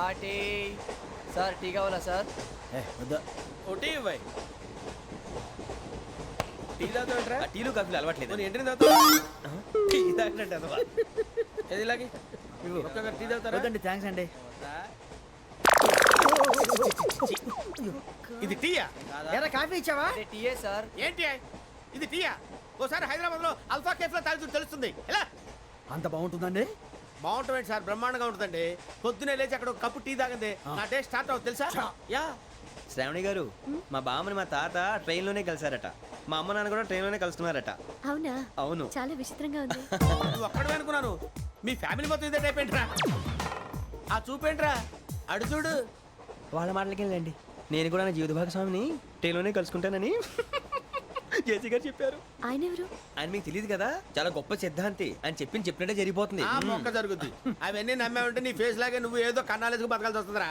ఆ tea sir tea కావాలా sir? ఒకటి ఇవ్వాయి టీ తాగుతాంట్రా టీలు కాఫీలు అలవాట్లేదు నేను తాగుతా టీ తాగినట్టు అదవా. ఏది ఇలాగే? ఒక్కొక్కరు టీ తాగుతారా? వద్దండి థ్యాంక్స్ అండి. ఇది టీయా? ఎరా కాఫీ ఇచ్చావా? అదే టీయే సార్. ఏంటి? ఇది టీయా? ఓసారి హైదరాబాద్లో అల్ఫా కేఫ్లో తాగుతూ తెలుస్తుంది. ఎలా? అంత బాగుంటుందండి? బాగుంటుంది సార్ బ్రహ్మాండంగా ఉంటుందండి. పొద్దునే లేచి అక్కడ ఒక కప్పు టీ తాగింది. నా డే స్టార్ట్ అవుతుంది తెలుసా? యా. శ్రావణి గారు మా బామ్మని మా తాత ట్రైన్లోనే కలిసారట మా అమ్మ నాన్న కూడా ట్రైన్లోనే కలుస్తున్నారట. అవునా? అవును. చాలా విచిత్రంగా ఉంది. ఒక్కడే అనుకున్నాను. మీ ఫ్యామిలీ మొత్తం ఇదే టైప్ ఏంట్రా? ఆ చూపేంట్రా అడు చూడు. వాళ్ళ మాటలకి వెళ్ళండి. నేను కూడా నా జీవిత భాగస్వామిని ట్రైన్లోనే కలుసుకుంటానని. జేసీ గారు చెప్పారు. ఆయన ఎవరు ఆయన మీకు తెలియదు కదా? చాలా గొప్ప సిద్ధాంతి. అని చెప్పింది చెప్పినట్టే జరిగిపోతుంది. ఆ మొక్క జరుగుద్ది. అవన్నీ నమ్మావంటే నీ ఫేస్ లాగే నువ్వు ఏదో కన్నాలేసుకు బతకాల్సి వస్తుందిరా.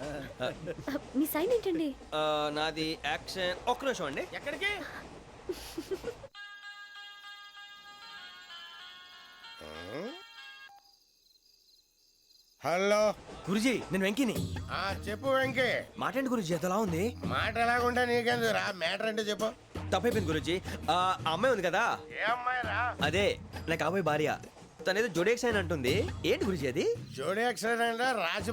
మీ సైన్ ఏంటండి? ఆ, నాది యాక్షన్. ఒక్క నిమిషం అండి. ఎక్కడికి? హలో. గురుజీ నేను వెంకిని. ఆ చెప్పు వెంకీ. మాటండి గురుజీ ఎంతలా ఉంది? మాట ఎలాగుంటా నీకెందుకు రా మ్యాటర్ అంటే చెప్పు. తప్పైపోయింది గురుజీ. ఆ అమ్మాయి ఉంది కదా? ఏ అమ్మాయి రా? అదే నా కాబోయే భార్య. తనేదో జోడేక్స్ అని అంటుంది. ఏంటి గురుజీ అది? జోడి యాక్సిడెంట్ రాసి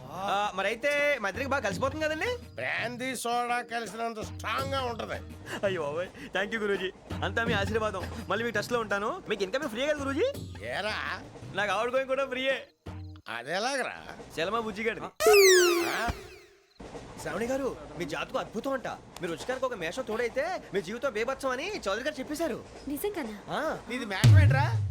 ఆ, మరైతే మా ఇద్దరికి బాగా కలిసిపోతుంది కదండి? బ్రాందీ సోడా కలిసినంత స్ట్రాంగ్గా ఉంటది. అయ్యో థ్యాంక్ యూ గురూజీ. అంతా మీ ఆశీర్వాదం. మళ్ళీ మీ టచ్లో ఉంటాను. మీకు ఇంకా ఫ్రీ కదా గురూజీ? ఏరా? నాకు ఆవిడ గోయింగ్ కూడా ఫ్రీయే అదెలాగరా? చలమా బుజ్జి ఆ? శ్రావణి గారు మీ జాతకు అద్భుతం అంట. మీరు రుచికారికి ఒక మేషం తోడైతే మీ జీవితం బేబత్సం అని చౌదరి గారు చెప్పేశారు. నిజంగానా? ఆ, నీది మ్యాటర్ ఏంట్రా?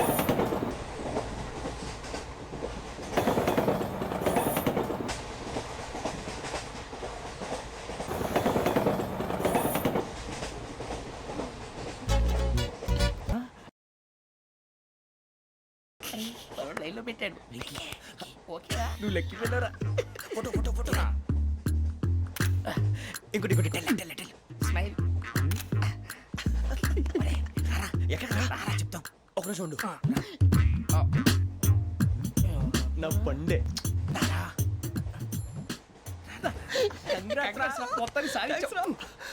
లైన్లో పెట్టాడు. ఓకేరా నువ్వు లెక్కి వెళ్ళరా? ఫోటో ఫోటో ఫోటో ఇంకోటి ఇంకోటి టెల్ టెల్ టెల్. స్మైల్. ఎక్కడ రా? చెప్తాం. ఒక నిమిషం ఉండు. నా పండే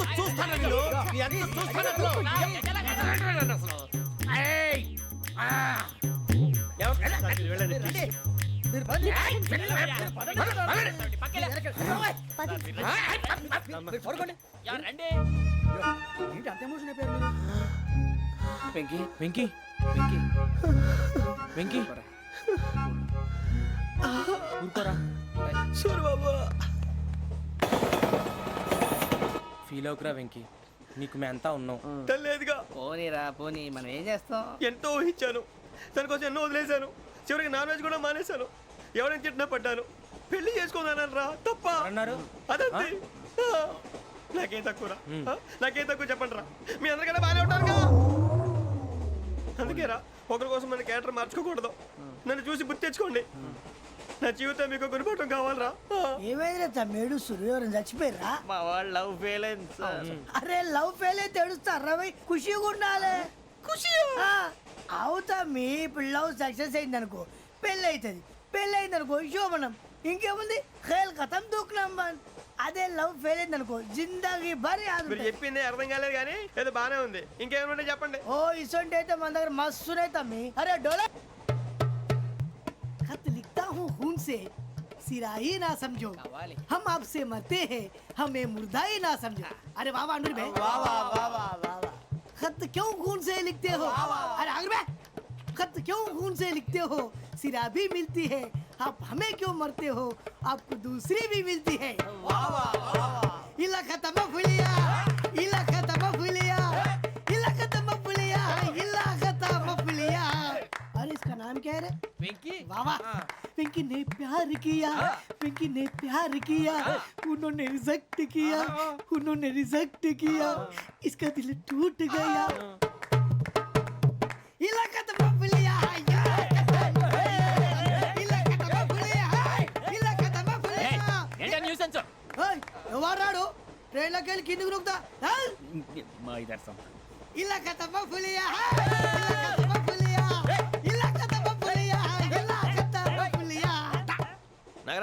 అంత చూస్తాను నీ అంత చూస్తాను అసలు. ఎవరు- వెళ్ళండి? వెంకీ. వెంకీ. వెంకీ. వెంకీ. ఊరుకోరా. ఫీల్ అవుకురా వెంకీ. నీకు మేమంతా ఉన్నాం. లేదుగా పోనీరా పోనీ మనం ఏం చేస్తాం? ఎంతో ఊహించాను. దానికోసం ఎన్నో వదిలేశాను. చివరికి నాన్ వెజ్ కూడా మానేశాను. ఎవరైనా తిట్టినా పడ్డాను. పెళ్ళి చేసుకోదానని రా తప్ప. అన్నారు అదంతే. ఆ, నాకేం తక్కువ నాకేం తక్కువ చెప్పండి రా. మీ అందరికన్నా బాగానే అందుకే రా ఒకరి కోసం మన క్యారెక్టర్ మార్చుకోకూడదు. నన్ను చూసి గుర్తు తెచ్చుకోండి. నా జీవితం మీకు గుణపటం కావాలరా? ఏమైనా తమ్మేడు సురవరం చచ్చిపోయిరా మా వాళ్ళు లవ్ ఫెయిల్ అయింది అరే లవ్ ఫెయిల్ అయితే తెడుస్తారు రవి ఖుషిగా ఉండాలి. ఖుషి అవుతా మీ ఇప్పుడు లవ్ సక్సెస్ అయింది అనుకో పెళ్ళి అవుతుంది పెళ్ళి అయింది అనుకో శోభనం. ఇంకేముంది? ఖేల్ కథం దూకునాం బాన్. అదే లవ్ ఫెయిల్ అయింది అనుకో జిందాగీ భారీ మీరు చెప్పింది అర్థం కాలేదు కానీ ఏదో బానే ఉంది. ఇంకేమంటే చెప్పండి. ఓ ఇసొంటి అయితే మన దగ్గర మస్తు అరే డోలా. కత్తులి हूँ खून से। सिरा ही ना समझो। हम आपसे मरते हैं हमें मुर्दा ही ना समझो। अरे वाह वाह अनुर भाई। वाह वाह वाह वाह वाह खत क्यों खून से लिखते हो? अरे अनुर भाई खत क्यों खून से लिखते हो? सिरा भी मिलती है आप हमें क्यों मरते हो? आपको दूसरी भी मिलती है। इला खत्म फुलिया इला खत्म फुलिया इला खत्म फुलिया इला खत्म फुलिया अरे इसका नाम क्या है रे? వెంకీ वाह वाह पिंकी ने प्यार किया पिंकी ने प्यार किया उन्होंने रिजेक्ट किया उन्होंने रिजेक्ट किया इसका दिल टूट गया इलाका तो बबलिया इलाका तो बबलिया इलाका तो बबलिया ఎవరాడు ట్రైన్లోకి వెళ్ళి కిందికి నొక్కుతా మా ఇదర్థం ఇలాకా తప్ప పులియా ఇలాకా తప్ప పులియా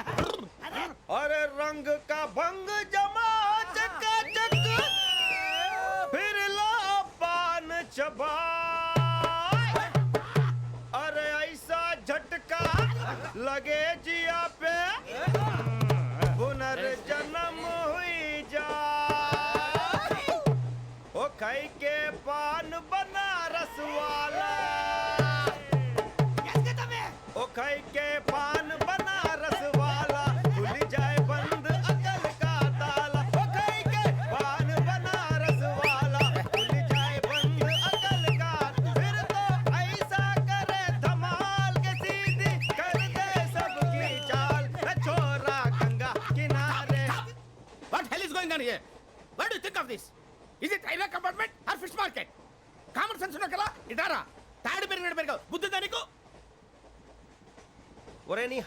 अरे रंग का भंग जमा चकाचक, फिर ला पान चबा अरे ऐसा झटका लगे जिया पे, पुनर्जन्म हुई जा। ओ खाई के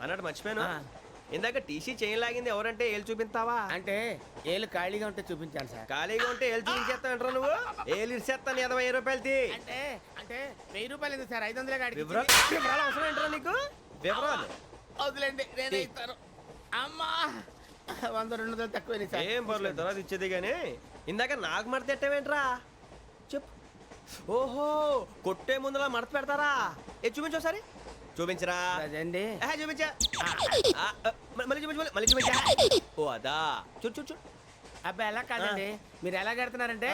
సార్ అన్నట్టు మర్చిపోయాను. ఇందాక టీసీ చేయి లాగింది ఎవరంటే ఏళ్ళు చూపిస్తావా అంటే ఏళ్ళు ఖాళీగా ఉంటే చూపించాను సార్. ఖాళీగా ఉంటే ఏళ్ళు చూపించేస్తావు నువ్వు? ఏళ్ళు ఇచ్చేస్తాను ఇరవై ఐదు రూపాయలు తీ అంటే అంటే వెయ్యి రూపాయలు ఎందుకు సార్? ఐదు వందలే వివరాలు వివరాలు అవసరం ఏంట్రా నీకు? వివరాలు. వదిలేండి నేనే ఇస్తాను. అమ్మా! వంద రెండు వందలు తక్కువ సార్. ఏం పర్లేదు తర్వాత ఇచ్చేది కానీ ఇందాక నాకు మడత పెట్టావేంట్రా? చెప్పు. ఓహో కొట్టే ముందులా మడత పెడతారా? ఏ చూపించు ఒకసారి. చూపించరా. అదండి చూపించా. మళ్ళీ చూపించు మళ్ళీ- చూపించా. ఓ అదా. చూడు చూడు చూడు. అబ్బాయి ఎలా కాదండి. మీరు ఎలా కడుతున్నారంటే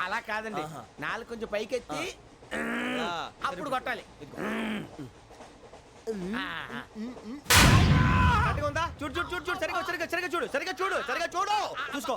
అలా కాదండి. నాలుగు కొంచెం పైకెత్తి అప్పుడు కొట్టాలి. ఉందా? చూడు చూడు చూడు చూడు. సరిగా సరిగా సరిగా చూడు. సరిగా చూడు. సరిగా చూడు చూసుకో.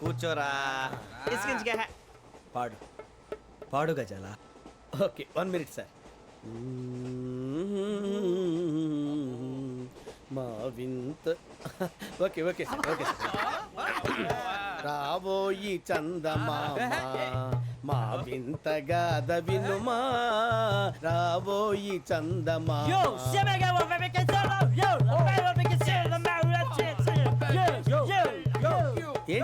కూర్చోరా. ఇసుకించుకే పాడు. పాడు గజాల? Okay one minute sir. మా వింత ఓకే ఓకే సార్ ఓకే రాబోయి చందమామ మా వింత గాథ వినుమా రాబోయి చందమామ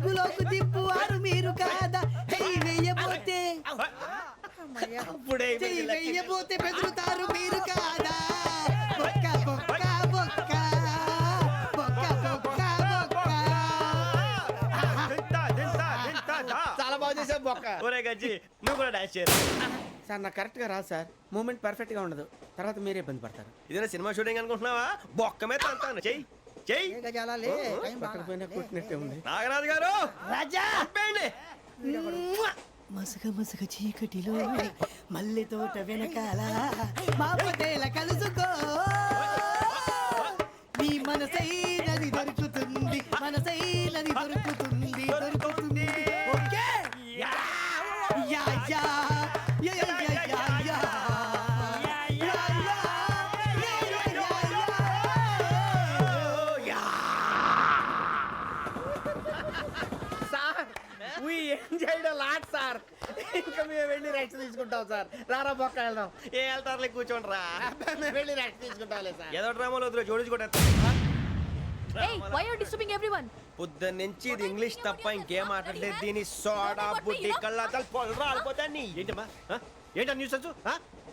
ముగ్గులోకి దిప్పువారు మీరు కాదా? చెయ్యి వెయ్యబోతే అప్పుడే చెయ్యి వెయ్యబోతే బెదురుతారు మీరు కాదా? బొక్క బొక్క బొక్క. బొక్క బొక్క బొక్క. తింటా, తింటా, తింటా, దా. చాలా బాగా చేసావు బొక్క. ఒరే గజ్జి నువ్వు కూడా డాన్స్ చేయరు? సార్ నాకు కరెక్ట్గా రాదు సార్. మూమెంట్ పర్ఫెక్ట్గా ఉండదు. తర్వాత మీరే ఇబ్బంది పడతారు. ఇదేనా సినిమా షూటింగ్ అనుకుంటున్నావా? బొక్క మీద తంతాను చెయ్యి. చెయ్యి నాగరాజు గారు! రాజా! మసగ మసగ చీకటిలో మల్లె తోట వెనకాల మాపదేల కలుసుకో. నీ మనసైనది దొరుకుతుంది మనసైనది దొరుకుతుంది. ఇంకా మేము వెళ్ళి రెస్ట్ తీసుకుంటాం సార్. రారా బొక్క వెళ్దాం. ఏ వెళ్తారులే కూర్చోండి రా మేము వెళ్ళి రెస్ట్ తీసుకుంటాంలే సార్. ఏదో డ్రామాలో వద్దు Hey, why are you disturbing everyone? పొద్దున్న నుంచి ఇది ఇంగ్లీష్ తప్ప ఇంకేం మాట్లాడలేదు. దీని సోడా బుడ్డి కళ్ళ పొలం రాలిపోతా నీ ఏంటమ్మా? ఏంటా న్యూస్ వచ్చు?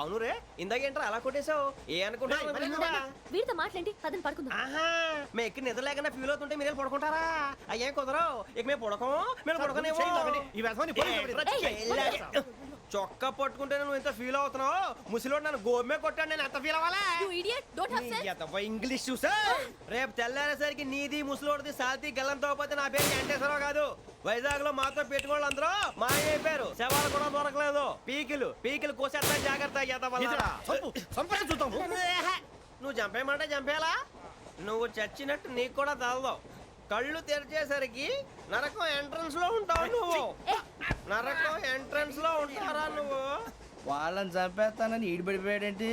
అవును రే ఇందాక ఏంట్రా అలా కొట్టేశావు? ఏ వీడితో మాట్లాడి పదని పడుకుందాం. ఆహా మేము ఎక్కి నిద్ర లేకుండా ఫీల్ అవుతుంటే మీరు పడుకుంటారా? అయ్యేం కుదరవు ఇక మేము పడుకోం మేము పడుకోనేమో. చొక్కా పట్టుకుంటే నువ్వు ఇంత ఫీల్ అవుతున్నావు? ముసలివాడు నన్ను గోమే కొట్టాడు నేను ఎంత ఫీల్ అవ్వాలా? ఇంగ్లీష్ చూసా? రేపు తెల్లారేసరికి నీది ముసలోడిది సాల్తీ గల్లంతో పోతే నా పేరు వెంకటేశ్వరరావు కాదు. వైజాగ్లో మాతో పెట్టుకోళ్ళు అందరూ మాయైపోయారు శవాలు కూడా దొరకలేదు. పీకిలు పీకిలు కోసేస్తా జాగ్రత్త చూద్దాం నువ్వు చంపేయమంటే చంపేలా నువ్వు చచ్చినట్టు నీకు కూడా తగదు కళ్ళు తెరిచేసరికి నరకం ఎంట్రన్స్లో ఉంటావు నువ్వు. నరకం ఎంట్రన్స్లో ఉంటారా నువ్వు? వాళ్ళని చంపేస్తానని ఈడిపడిపోయాడేంటి?